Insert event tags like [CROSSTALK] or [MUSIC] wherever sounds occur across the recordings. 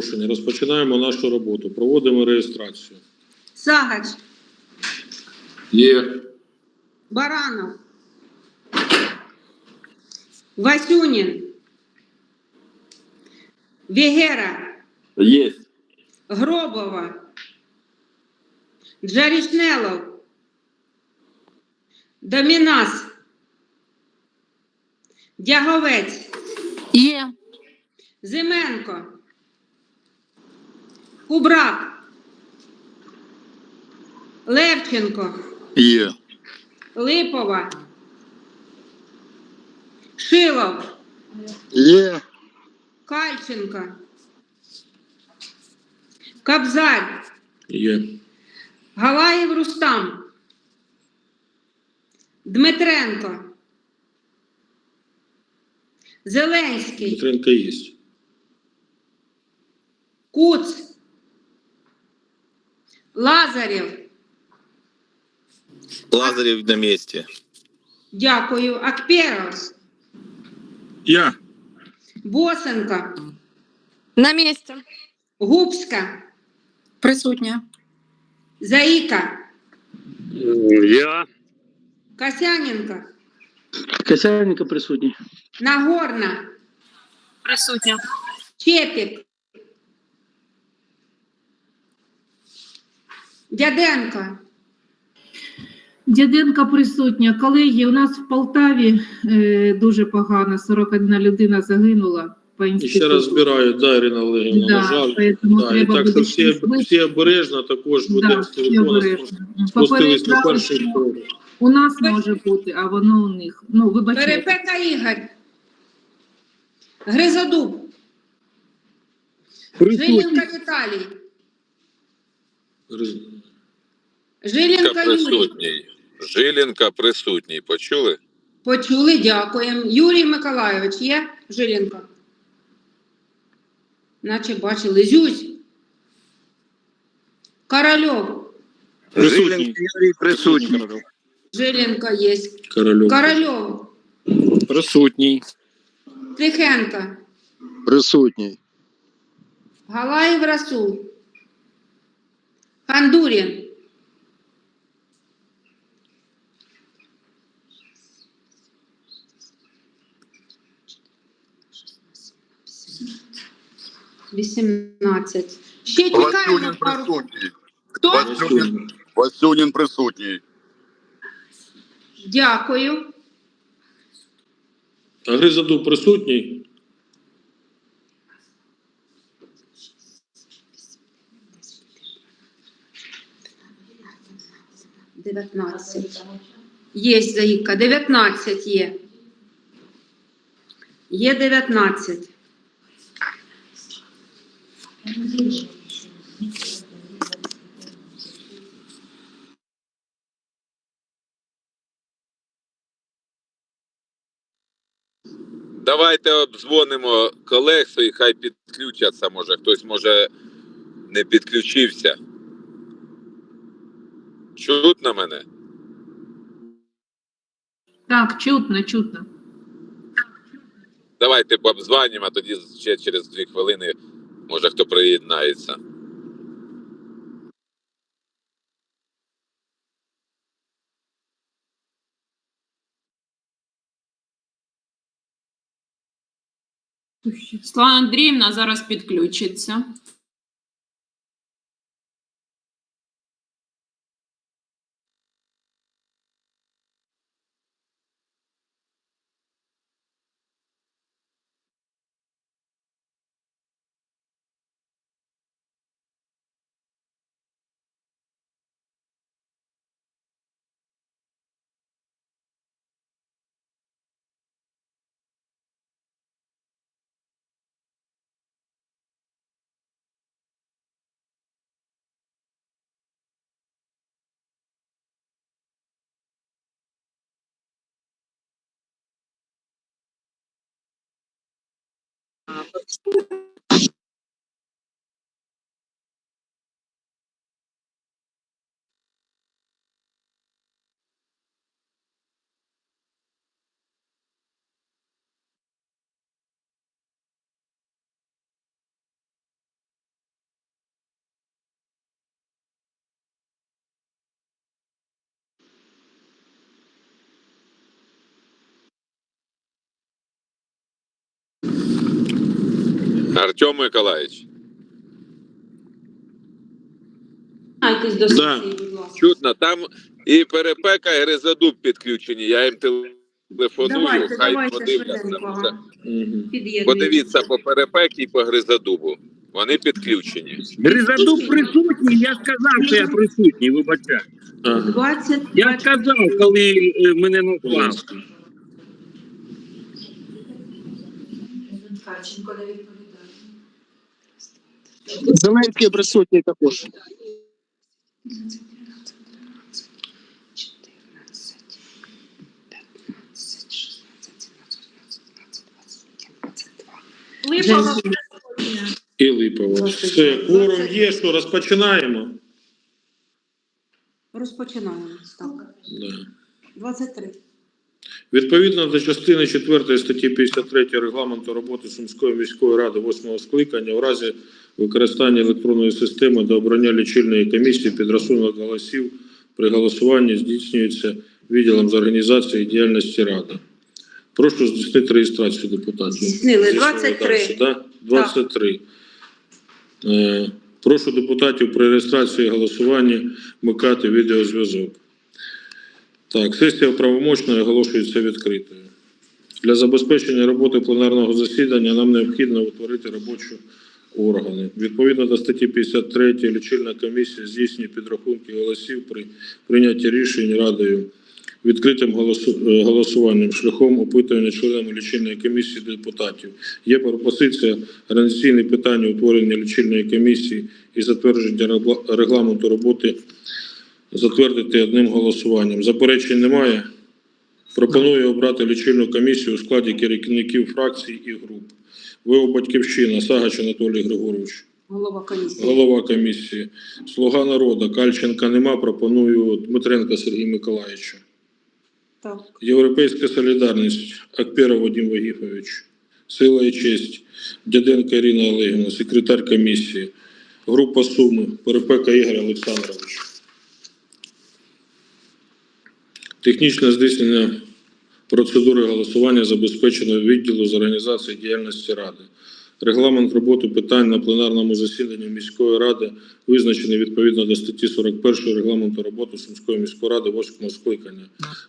запрошені. Розпочинаємо нашу роботу. Проводимо реєстрацію. Сагач, Є. Баранов, Васюнин, Вегера, Есть. Гробова, Джарішнелов, Домінас, Дяговець, Є. Зименко, Кубрак, Левченко, Є. Липова, Шилов, Є. Кальченко, Кобзарь, Є. Галаєв Рустам, Дмитренко, Зеленський, Петренко є. Куц, Лазарєв, Лазарев на месте. дякую, Акперос, Я. Босенко, На місці. Губська, Присутня. Заїка, Я. Касяненко, Касяненко присутній. Нагорна, Присутня. Чепік, Дяденко, Дяденка присутня. Колеги, у нас в Полтаві е, дуже погано. 41 людина загинула по інституту. ще раз збирають, да, Ірина Олегівна, Да, на жаль. поэтому Да, і треба так що буде всі, всі обережно також буде Да, всі телефон обережно. спустились на Попереджали, перший що крок. У нас може бути, а воно у них. Ну, вибачайте. Перепека Ігор, Гризодуб, Жиленко Віталій, Гриз- Жиленко Юрій. присутній. Жилінка присутній. Почули? Почули, дякуємо. Юрій Миколайович є? Жиленко? Наче бачили. Зюзь. Корольов. Присутній. Юрій присутній. Жиленко є. Корольов. Корольов. Присутній. Тихенко. Присутній. Галаєв Расул. Хандурін. Вісімнадцять. Ще чекаємо Васюнін пару. присутній. Хто? Васюнін, Васюнін присутній. Дякую. А Гризодуб присутній? Дев'ятнадцять. Є заїка. Дев'ятнадцять є. Є дев'ятнадцять. Давайте обдзвонимо колег своїх, хай підключаться. Може, хтось може не підключився. Чутно мене? Так, чутно, чутно. Давайте обдзвонимо, а тоді ще через дві хвилини може хто приєднається. Слава Андріївна зараз підключиться. すいません。Артем Миколаївич. До Да. будь ласка. Чутно, там і перепека, і резадуб підключені. Я їм телефоную, Давайте, хай давайте подивляться. Подивіться по перепекі і по гризодубу. Вони підключені. Гризадуб присутній, я сказав, що я присутній, вибачаю. Ага. Я сказав, коли е, мене назвав. Харченко не відповідає. Зеленський присутній також. Липова І Липова. Все, кворум є, що розпочинаємо. Розпочинаємо. Так. Да. 23. Відповідно до частини 4 статті 53 регламенту роботи Сумської міської ради 8 скликання у разі використання електронної системи до обрання лічильної комісії підрахунок голосів при голосуванні здійснюється відділом з організації діяльності ради. Прошу здійснити реєстрацію депутатів. Здійснили. Здійснили 23. далі, да? 23. Е, прошу депутатів при реєстрації голосування вмикати відеозв'язок. Так, сесія правомочна оголошується відкритою. Для забезпечення роботи пленарного засідання нам необхідно утворити робочі органи. Відповідно до статті 53 лічильна комісія здійснює підрахунки голосів при прийнятті рішень радою відкритим голосу- е, голосуванням шляхом опитування членами лічильної комісії депутатів. Є пропозиція організаційне питання утворення лічильної комісії і затвердження регламенту роботи затвердити одним голосуванням. Заперечень немає. Пропоную обрати лічильну комісію у складі керівників фракцій і груп. ВО Батьківщина, Сагач Анатолій Григорович, Голова комісії. голова комісії. Слуга народу, Кальченка нема. Пропоную Дмитренка Сергій Миколаївича. Так. Європейська солідарність, Акперов Вадим Вагіфович. Сила і честь, Дяденко Ірина Олегівна, секретар комісії. Група Суми, Перепека Ігор Олександрович. Технічне здійснення процедури голосування забезпечено відділу з організації діяльності Ради. Регламент роботи питань на пленарному засіданні міської ради визначений відповідно до статті 41 регламенту роботи Сумської міської ради 8 скликання.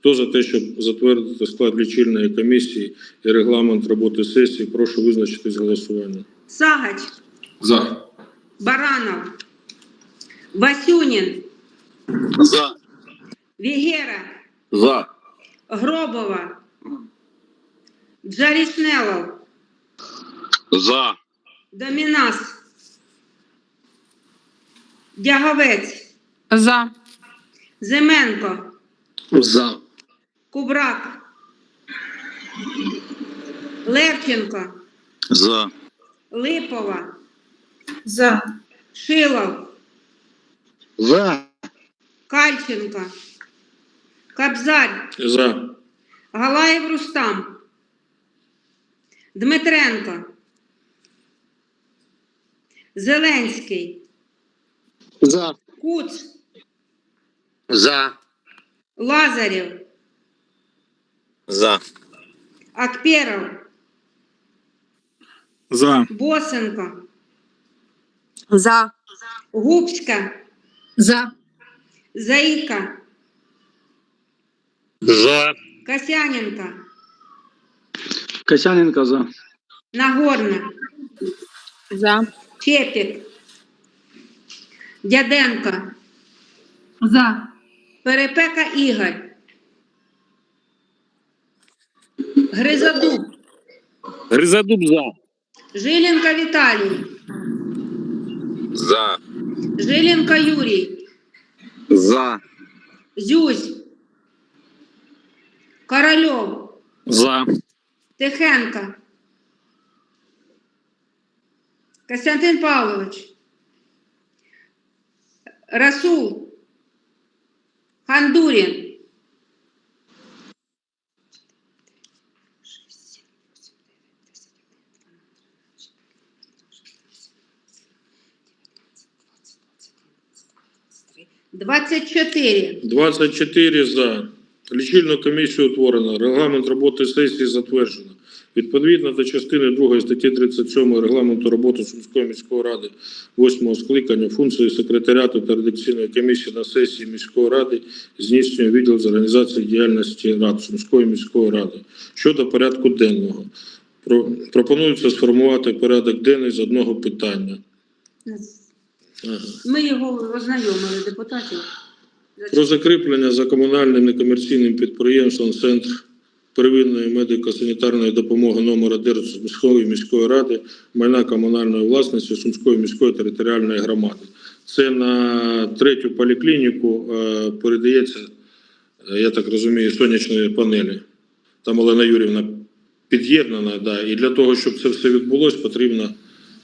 Хто за те, щоб затвердити склад лічильної комісії і регламент роботи сесії, прошу визначитись голосуванням. Сагач. За. Баранов. Васюнін. За. Вігера. За. Гробова. Джарішнелов. За. Домінас. Дяговець. За. Зименко. За. Кубрак. Левченко. За. Липова. за. Шилов. За. Кальченко. Кабзарь. За. Галаєв Рустам. Дмитренко. Зеленський. За. Куц. За. Лазарєв. За. Акперов. За. Босенко. За. Губська. За. Заїка. За. Касяненко. Касяненко за. Нагорна. За. Чепік. Дяденко. За. Перепека Ігор. Гризодуб. Гризадуб за. Жиленко Віталій. За. Жиленко Юрій. За. Зюсь. Корольов. За. Тихенко. Костянтин Павлович. Расул. Хандурин. Двадцять чотири. 24 за. Лічильну комісію утворено. Регламент роботи сесії затверджено. Відповідно до частини 2 статті 37 регламенту роботи Сумської міської ради 8 скликання функції секретаріату та редакційної комісії на сесії міської ради здійснює відділ з організації діяльності рад Сумської міської ради. Щодо порядку денного. Про- Пропонується сформувати порядок денний з одного питання. Ми його ознайомили депутатів. Про закріплення за комунальним некомерційним підприємством Центр первинної медико-санітарної допомоги номер 1 Сумської міської ради майна комунальної власності Сумської міської територіальної громади. Це на третю поліклініку е, передається, е, я так розумію, сонячні панелі. Там Олена Юрівна під'єднана, да, і для того, щоб це все відбулося, потрібно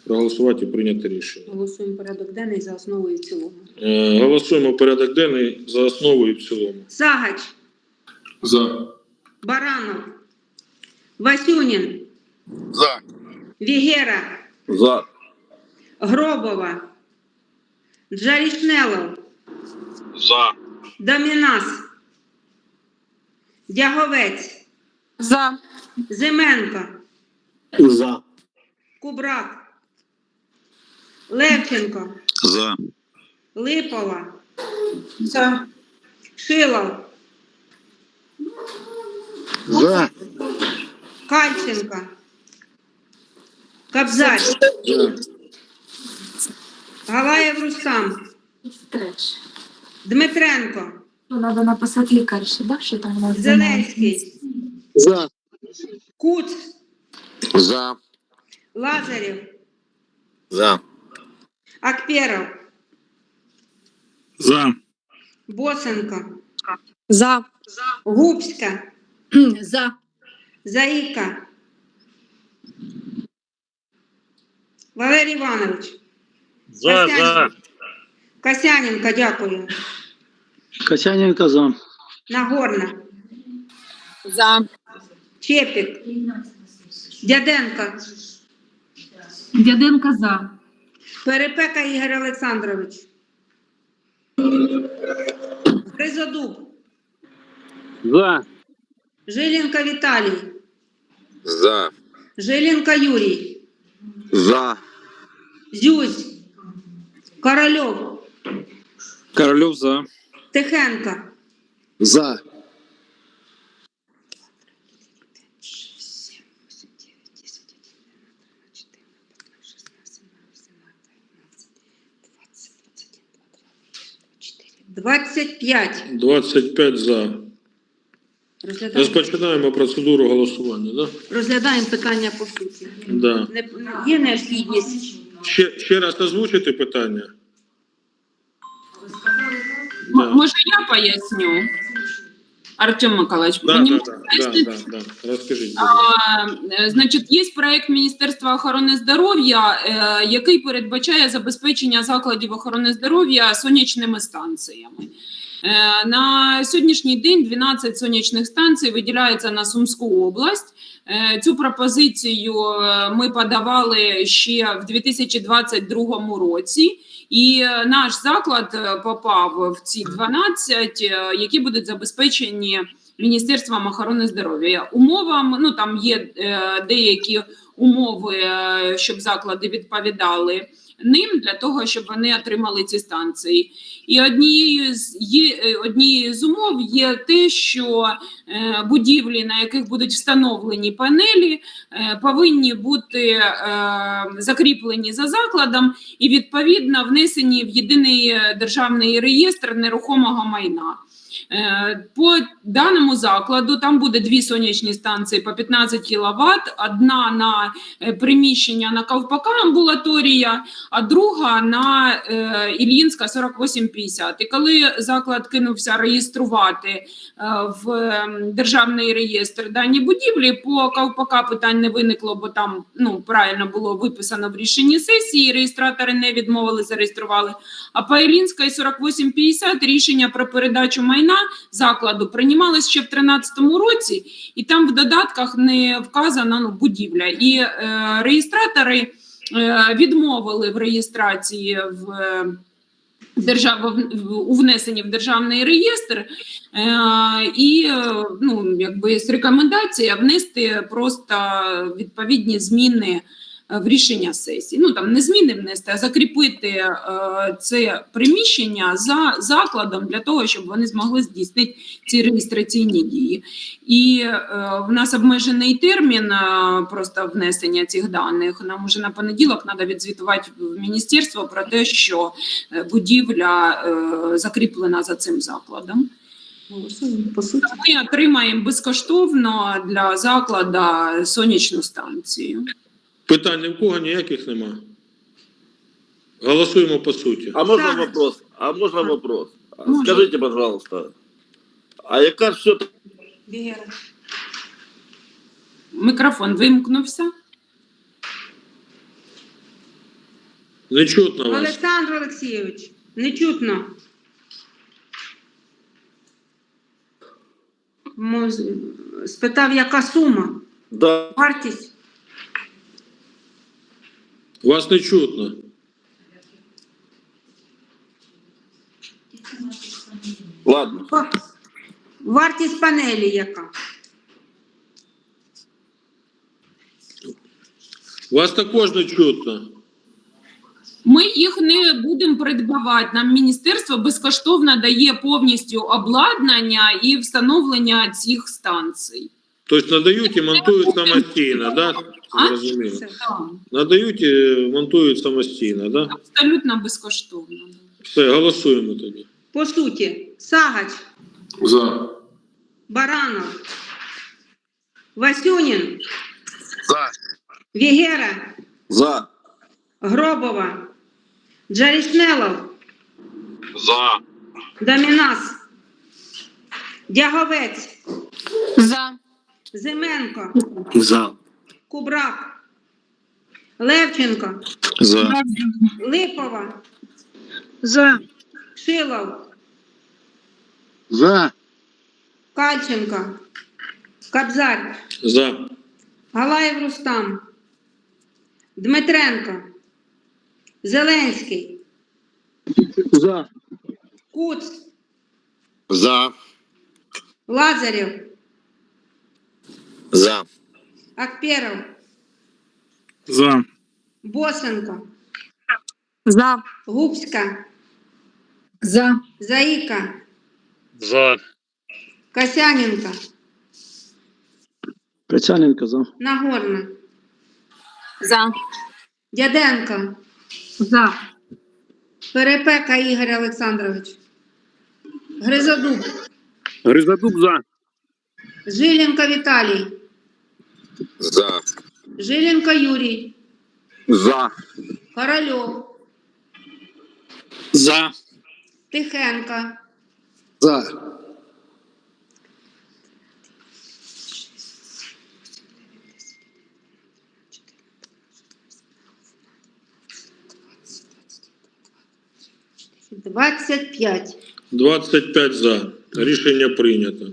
проголосувати і прийняти рішення. Голосуємо порядок денний за основу і в цілому. Е, Голосуємо порядок денний за основу і в цілому. Сагач, За. Баранов, Васюнін, За. Вігера, За. Гробова, Джарішнелов, За. Домінас, Дяговець, За. Зименко, За. Кубрак, Левченко, За. Липова, За. Шилов, За. Кальченко, Кобзарь, Галаєв Рустам, Дмитренко, Надо написати лікарше, да, що там у нас Зеленський, За. Куц, За. Лазарев, За. Акперов, За. Босенко, За. Губська, [CLEARS THROAT] За. Заїка, Валерій Іванович, За, за. Касяненко, дякую. Касяненко за. Нагорна, За. Чепік, Дяденко, Дяденко за. Перепека Ігор Олександрович, Гризодуб, За. Жилінка Віталій, За. Жилінка Юрій, За. Зюзь, Корольов, Корольов за. Тихенко, За. Двадцять п'ять. 25 за. Розглядаємо, Розпочинаємо процедуру голосування. Да? розглядаємо питання по суті. Да. Не, є необхідність. Ще, ще раз озвучити питання. М- Да. Може, я поясню? Артем Миколаївич, Да, да, да, да, да, да. Розкажіть. А, е, Значить, є проект Міністерства охорони здоров'я, е, який передбачає забезпечення закладів охорони здоров'я сонячними станціями. Е, На сьогоднішній день 12 сонячних станцій виділяється на Сумську область. Е, Цю пропозицію е, ми подавали ще в 2022 році. І е, наш заклад попав в ці 12, е, які будуть забезпечені Міністерством охорони здоров'я. Умовам ну там є деякі умови, щоб заклади відповідали ним для того, щоб вони отримали ці станції. І однією з є е, однією з умов є те, що е, будівлі, на яких будуть встановлені панелі, е, повинні бути закріплені за закладом і відповідно внесені в єдиний державний реєстр нерухомого майна. Е, По даному закладу там буде дві сонячні станції по 15 кВт, одна на е, приміщення на Ковпака амбулаторія, а друга на е, Іллінська 4850. І коли заклад кинувся реєструвати в ем, державний реєстр дані будівлі, по Ковпака питань не виникло, бо там ну правильно було виписано в рішенні сесії. Реєстратори не відмовили, зареєстрували. А по Іллінська і 4850 рішення про передачу майна закладу приймалось ще в 2013 році, і там в додатках не вказана ну, будівля. І е, реєстратори е, відмовили в реєстрації в. держава у внесенні в державний реєстр, е, і ну, якби рекомендація внести просто відповідні зміни в рішення сесії. Ну там не зміни внести, а закріпити е, це приміщення за закладом для того, щоб вони змогли здійснити ці реєстраційні дії. І е, в нас обмежений термін е, просто внесення цих даних. Нам уже на понеділок треба відзвітувати в міністерство про те, що е, будівля е, закріплена за цим закладом. По суті. Ми отримаємо безкоштовно для закладу сонячну станцію. Питань ні в кого ніяких нема. Голосуємо по суті. А можно Так. вопрос? А можно вопрос? А Можно. Скажите, пожалуйста, а яка ж все Мікрофон вимкнувся. Не чутно вас. Олександр Олексійович, не чутно. Спитав, яка сума? да, Вартість? Вас не чутно. ладно. Вартість панелі яка? Вас також не чутно. Ми їх не будемо придбавати. Нам міністерство безкоштовно дає повністю обладнання і встановлення цих станцій. Тобто надають і монтують самостійно, да? А? Зрозуміло. Надають монтують самостійно, да? абсолютно безкоштовно. Все, голосуємо тоді. По суті, Сагач, За. Баранов, Васюнін, За. Вігера, За. Гробова, Джарішнелов, За. Домінас, Дяговець, За. Зименко, За. Кубрак, Левченко, За. Липова, За. Шилов, За. Кальченко, Кабзар, За. Галаєв Рустам, Дмитренко, Зеленський, За. Куц, За. Лазарєв, За. Акперов, За. Босенко, За. Губська, За. Заїка, За. Касяненко, Качаненко за. Нагорна, За. Дяденко, За. Перепека Ігор Олександрович, Гризодуб, Гризадуб за. Жиленко Віталій, За. Жиленко Юрій, За. Корольов, За. Тихенко, За. двадцять п'ять. 25 за. Рішення прийнято.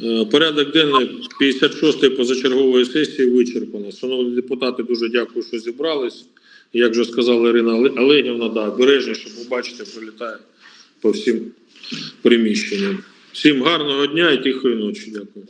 Е, Порядок денний 56-ї позачергової сесії вичерпано. Шановні депутати, дуже дякую, що зібрались. Як вже сказала Ірина Олегівна, да, бережніше, бо бачите, прилітає по всім приміщенням. Всім гарного дня і тихої ночі. Дякую.